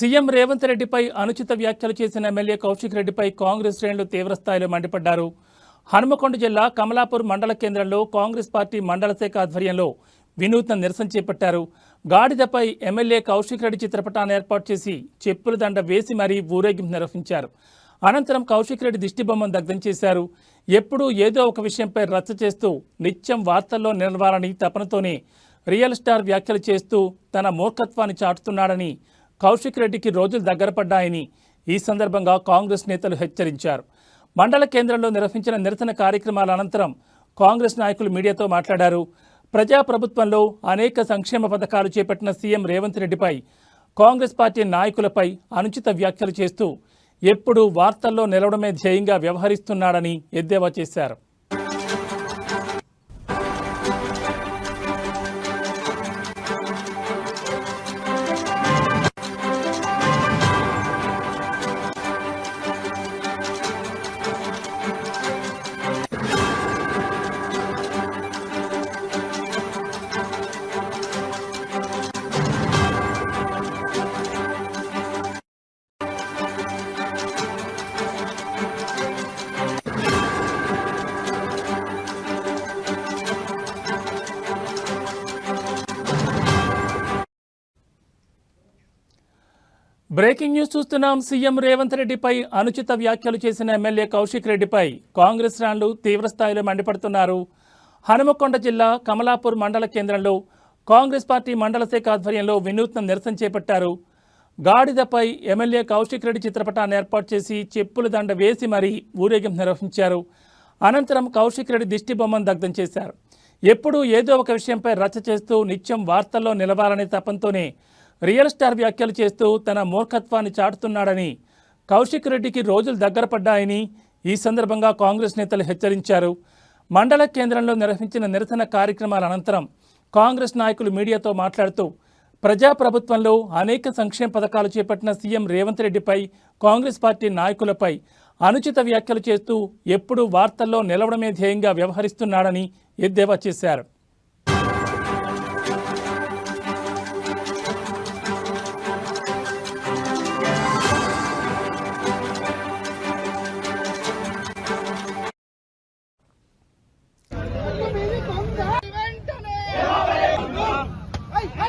CM Revanth రెడ్డిపై అనుచిత వ్యాఖ్యలు చేసిన ఎమ్మెల్యే కౌశిక్ రెడ్డిపై కాంగ్రెస్ శ్రేణులు తీవ్రస్థాయిలో మండిపడ్డారు. హనుమకొండ జిల్లా కమలాపూర్ మండల కేంద్రంలో కాంగ్రెస్ పార్టీ మండల శాఖ ఆధ్వర్యంలో వినూత్న నిరసన చేపట్టారు. గాడిదపై ఎమ్మెల్యే కౌశిక్ రెడ్డి చిత్రపటాన్ని ఏర్పాటు చేసి చెప్పుల దండ వేసి మరీ ఊరేగింపు నిర్వహించారు. అనంతరం కౌశిక్ రెడ్డి దిష్టిబొమ్మను దగ్ధం చేశారు. ఎప్పుడూ ఏదో ఒక విషయంపై రచ్చ చేస్తూ నిత్యం వార్తల్లో నిలవాలని తపనతోనే రియల్ స్టార్ వ్యాఖ్యలు చేస్తూ తన మూర్ఖత్వాన్ని చాటుతున్నాడని కౌశిక్ రెడ్డికి రోజులు దగ్గర పడ్డాయని ఈ సందర్భంగా కాంగ్రెస్ నేతలు హెచ్చరించారు. మండల కేంద్రంలో నిర్వహించిన నిరసన కార్యక్రమాల అనంతరం కాంగ్రెస్ నాయకులు మీడియాతో మాట్లాడారు. ప్రజాప్రభుత్వంలో అనేక సంక్షేమ పథకాలు చేపట్టిన సీఎం రేవంత్ రెడ్డిపై కాంగ్రెస్ పార్టీ నాయకులపై అనుచిత వ్యాఖ్యలు చేస్తూ ఎప్పుడూ వార్తల్లో నిలవడమే ధ్యేయంగా వ్యవహరిస్తున్నాడని ఎద్దేవా చేశారు. బ్రేకింగ్ న్యూస్ చూస్తున్నాం. సీఎం రేవంత్ రెడ్డిపై అనుచిత వ్యాఖ్యలు చేసిన ఎమ్మెల్యే కౌశిక్ రెడ్డిపై కాంగ్రెస్ రాణులు తీవ్రస్థాయిలో మండిపడుతున్నారు. హనుమకొండ జిల్లా కమలాపూర్ మండల కేంద్రంలో కాంగ్రెస్ పార్టీ మండల శాఖ ఆధ్వర్యంలో వినూత్న నిరసన చేపట్టారు. గాడిదపై ఎమ్మెల్యే కౌశిక్ రెడ్డి చిత్రపటాన్ని ఏర్పాటు చేసి చెప్పుల దండ వేసి మరీ ఊరేగింపు నిర్వహించారు. అనంతరం కౌశిక్ రెడ్డి దిష్టి బొమ్మను దగ్ధం చేశారు. ఎప్పుడూ ఏదో ఒక విషయంపై రచ్చ చేస్తూ నిత్యం వార్తల్లో నిలవాలనే తపంతోనే రియల్ స్టార్ వ్యాఖ్యలు చేస్తూ తన మూర్ఖత్వాన్ని చాటుతున్నాడని కౌశిక్ రెడ్డికి రోజులు దగ్గర పడ్డాయని ఈ సందర్భంగా కాంగ్రెస్ నేతలు హెచ్చరించారు. మండల కేంద్రంలో నిర్వహించిన నిరసన కార్యక్రమాల అనంతరం కాంగ్రెస్ నాయకులు మీడియాతో మాట్లాడుతూ ప్రజాప్రభుత్వంలో అనేక సంక్షేమ పథకాలు చేపట్టిన సీఎం రేవంత్ రెడ్డిపై కాంగ్రెస్ పార్టీ నాయకులపై అనుచిత వ్యాఖ్యలు చేస్తూ ఎప్పుడూ వార్తల్లో నిలవడమే ధ్యేయంగా వ్యవహరిస్తున్నాడని ఎద్దేవా చేశారు.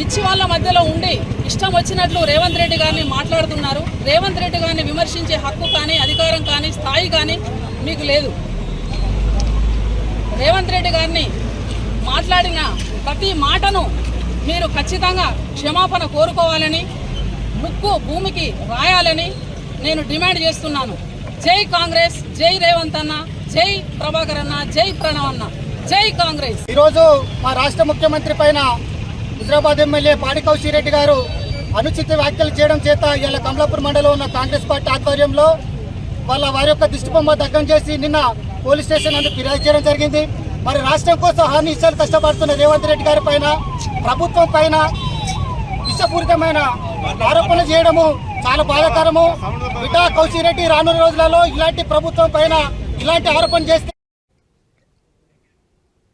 పిచ్చి వాళ్ళ మధ్యలో ఉండి ఇష్టం వచ్చినట్లు రేవంత్ రెడ్డి గారిని మాట్లాడుతున్నారు. రేవంత్ రెడ్డి గారిని విమర్శించే హక్కు కానీ అధికారం కానీ స్థాయి కానీ మీకు లేదు. రేవంత్ రెడ్డి గారిని మాట్లాడిన ప్రతి మాటను మీరు ఖచ్చితంగా క్షమాపణ కోరుకోవాలని ముక్కు భూమికి రాయాలని నేను డిమాండ్ చేస్తున్నాను. జై కాంగ్రెస్ జై రేవంత్ అన్న జై ప్రభాకర్ అన్న జై ప్రణవ్ అన్న. జై కాంగ్రెస్. ఈరోజు మా రాష్ట్ర ముఖ్యమంత్రి పైన హుజరాబాద్ ఎమ్మెల్యే పాడి కౌశిరెడ్డి గారు అనుచిత వ్యాఖ్యలు చేయడం చేత ఇవాళ కమలాపూర్ మండలం ఉన్న కాంగ్రెస్ పార్టీ ఆధ్వర్యంలో వాళ్ళ వారి యొక్క దిష్టిబొమ్మ దగ్గం చేసి నిన్న పోలీస్ స్టేషన్ నందు ఫిర్యాదు చేయడం జరిగింది. మరి రాష్ట్రం కోసం హాని ఇష్టాలు కష్టపడుతున్న రేవంత్ రెడ్డి గారి పైన ప్రభుత్వం పైన విషపూరితమైన ఆరోపణలు చేయడము చాలా బాధాకరము. బిడ్డ కౌశిరెడ్డి రానున్న రోజులలో ఇలాంటి ప్రభుత్వం పైన ఇలాంటి ఆరోపణ చేస్తే